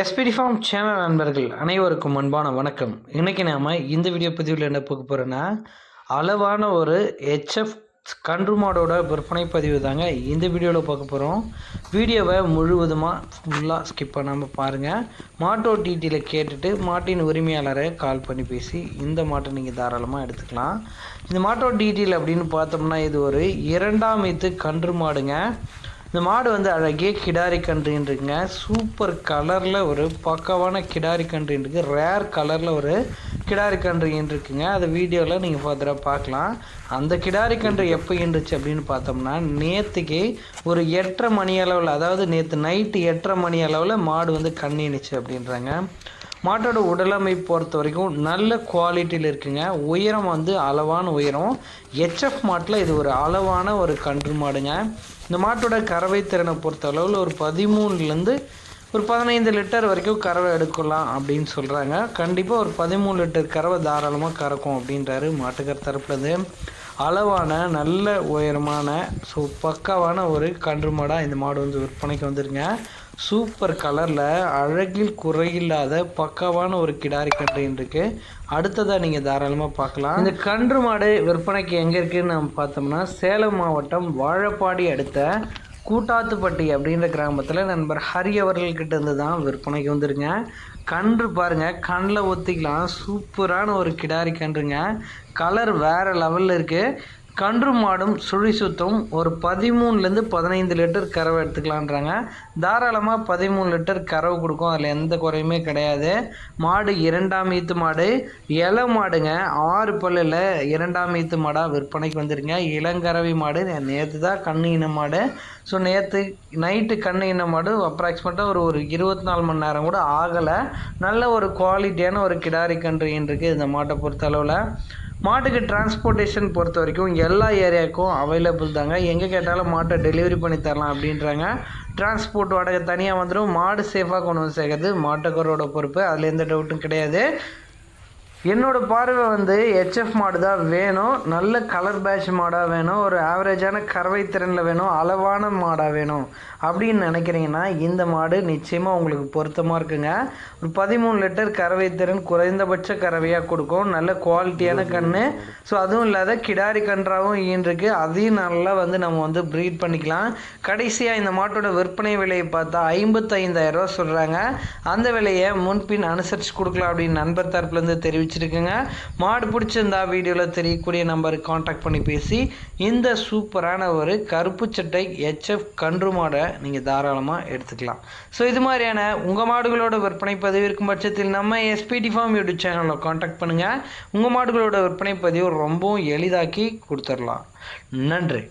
SPD form channel நண்பர்கள் அனைவருக்கும் அன்பான வணக்கம். இன்றைக்கி நாம் இந்த வீடியோ பதிவில் என்ன பார்க்க போகிறோன்னா அளவான ஒரு ஹெச்எஃப் கன்று மாடோட விற்பனை பதிவு தாங்க இந்த வீடியோவில் பார்க்க போகிறோம் வீடியோவை முழுவதுமாக ஃபுல்லாக ஸ்கிப் பண்ணாமல் பாருங்கள் மாட்டோ டீட்டெயிலை கேட்டுட்டு மாட்டின் உரிமையாளரை கால் பண்ணி பேசி இந்த மாட்டை நீங்கள் தாராளமாக எடுத்துக்கலாம். இந்த மாட்டோ டீட்டெயில் அப்படின்னு பார்த்தோம்னா இது ஒரு இரண்டாம் இது கன்று மாடுங்க. இந்த மாடு வந்து அழகிய கிடாரி கன்றுன்னு சூப்பர் கலரில் ஒரு பக்கவான கிடாரி கன்றுன்னு இருக்குது ரேர் கலரில் ஒரு கிடாரி கன்றுன்றிருக்குங்க அதை வீடியோவில் நீங்கள் ஃபர்தராக பார்க்கலாம் அந்த கிடாரி கன்று எப்போ இருந்துச்சு அப்படின்னு பார்த்தோம்னா நேற்றுக்கு ஒரு எட்டரை மணி அளவில் அதாவது நேற்று நைட்டு எட்டரை மணி அளவில் மாடு வந்து கண்ணினுச்சு அப்படின்றாங்க. மாட்டோட உடலமைப்பு பொறுத்த வரைக்கும் நல்ல குவாலிட்டியில் இருக்குங்க. உயரம் வந்து அளவான உயரம். ஹெச்எஃப் மாட்டில் இது ஒரு அளவான ஒரு கன்று மாடுங்க. இந்த மாட்டோட கறவை திறனை பொறுத்த அளவில் ஒரு பதிமூணுலேருந்து ஒரு பதினைந்து லிட்டர் வரைக்கும் கறவை எடுக்கலாம் அப்படின்னு சொல்கிறாங்க கண்டிப்பாக ஒரு பதிமூணு லிட்டர் கறவை தாராளமாக கறக்கும் அப்படின்றாரு மாட்டுக்கர் தரப்புலேருந்து அளவான நல்ல உயரமான ஸோ பக்காவான ஒரு கன்று மாடாக இந்த மாடு வந்து விற்பனைக்கு வந்துருங்க. சூப்பர் கலரில் அழகில் குறையில்லாத பக்காவான ஒரு கிடாரி கன்று இருக்கு அடுத்ததாக நீங்கள் தாராளமாக பார்க்கலாம். இந்த கன்று மாடு விற்பனைக்கு எங்கே இருக்குதுன்னு நம்ம பார்த்தோம்னா சேலம் மாவட்டம் வாழப்பாடி அடுத்த கூட்டாத்துப்பட்டி அப்படின்ற கிராமத்தில் நண்பர் ஹரி அவர்கள்கிட்ட இருந்து தான் விற்பனைக்கு வந்துருங்க. கன்று பாருங்கள் கண்ணில் ஒத்திக்கலாம். சூப்பரான ஒரு கிடாரி கன்றுங்க. கலர் வேறு லெவலில் இருக்குது கன்று மாடும் சுழி சுத்தம் ஒரு பதிமூணுலேருந்து பதினைந்து லிட்டர் கறவை எடுத்துக்கலான்றாங்க. தாராளமாக பதிமூணு லிட்டர் கறவை கொடுக்கும். அதில் எந்த குறையுமே கிடையாது. மாடு இரண்டாம் ஈத்து மாடு. இலை மாடுங்க ஆறு பல்லில் இரண்டாம் ஈத்து மாடாக விற்பனைக்கு வந்துருங்க. இளங்கறவை மாடு நேற்று தான் கண்ணு இன மாடு. ஸோ நேற்று நைட்டு கண்ணு இன மாடு அப்ராக்சிமேட்டாக ஒரு ஒரு இருபத்தி நாலு மணி நேரம் கூட ஆகலை. நல்ல ஒரு குவாலிட்டியான ஒரு கிடாரி கன்று இருக்குது இந்த மாட்டை பொறுத்த அளவில் மாட்டுக்கு டிரான்ஸ்போர்ட்டேஷன் பொறுத்த வரைக்கும் எல்லா ஏரியாவுக்கும் அவைலபிள் தாங்க. எங்கே கேட்டாலும் மாட்டை டெலிவரி பண்ணி தரலாம் அப்படின்றாங்க. டிரான்ஸ்போர்ட் வாடகை தனியாக வந்துடும் மாடு சேஃபாக கொண்டு வந்து சேர்க்கறது மாட்டுக்காரோட பொறுப்பு. அதில் எந்த டவுட்டும் கிடையாது. என்னோடய பார்வை வந்து ஹெச்எஃப் மாடு தான் வேணும். நல்ல கலர் பேட்ச் மாடாக வேணும். ஒரு ஆவரேஜான கறவை திறனில் வேணும். அளவான மாடாக வேணும். அப்படின்னு நினைக்கிறீங்கன்னா இந்த மாடு நிச்சயமாக உங்களுக்கு பொருத்தமாக இருக்குங்க. ஒரு பதிமூணு லிட்டர் கறவை திறன் குறைந்தபட்ச கறவையாக கொடுக்கும். நல்ல குவாலிட்டியான கண் ஸோ அதுவும் இல்லாத கிடாரி கன்றாகவும் ஈன்றிருக்கு அதையும் நல்லா வந்து நம்ம வந்து ப்ரீட் பண்ணிக்கலாம். கடைசியாக இந்த மாட்டோட விற்பனை விலையை பார்த்தா ஐம்பத்தைந்தாயிரரூவா சொல்கிறாங்க அந்த விலையை முன்பின் அனுசரித்து கொடுக்கலாம் அப்படின்னு நண்பர் தரப்புலேருந்து தெரிவிச்சு பிடிச்சிருக்குங்க மாடு பிடிச்சிருந்தா வீடியோவில் தெரியக்கூடிய நம்பருக்கு காண்டாக்ட் பண்ணி பேசி இந்த சூப்பரான ஒரு கருப்பு சட்டை ஹெச்எஃப் கன்று மாடை நீங்கள் தாராளமாக எடுத்துக்கலாம். ஸோ இது மாதிரியான உங்கள் மாடுகளோட விற்பனை பதிவு இருக்கும் பட்சத்தில் நம்ம எஸ்பிடி ஃபார்ம் யூடியூப் சேனலில் காண்டாக்ட் பண்ணுங்கள் உங்கள் மாடுகளோட விற்பனை பதிவு ரொம்பவும் எளிதாக்கி கொடுத்துடலாம். நன்றி.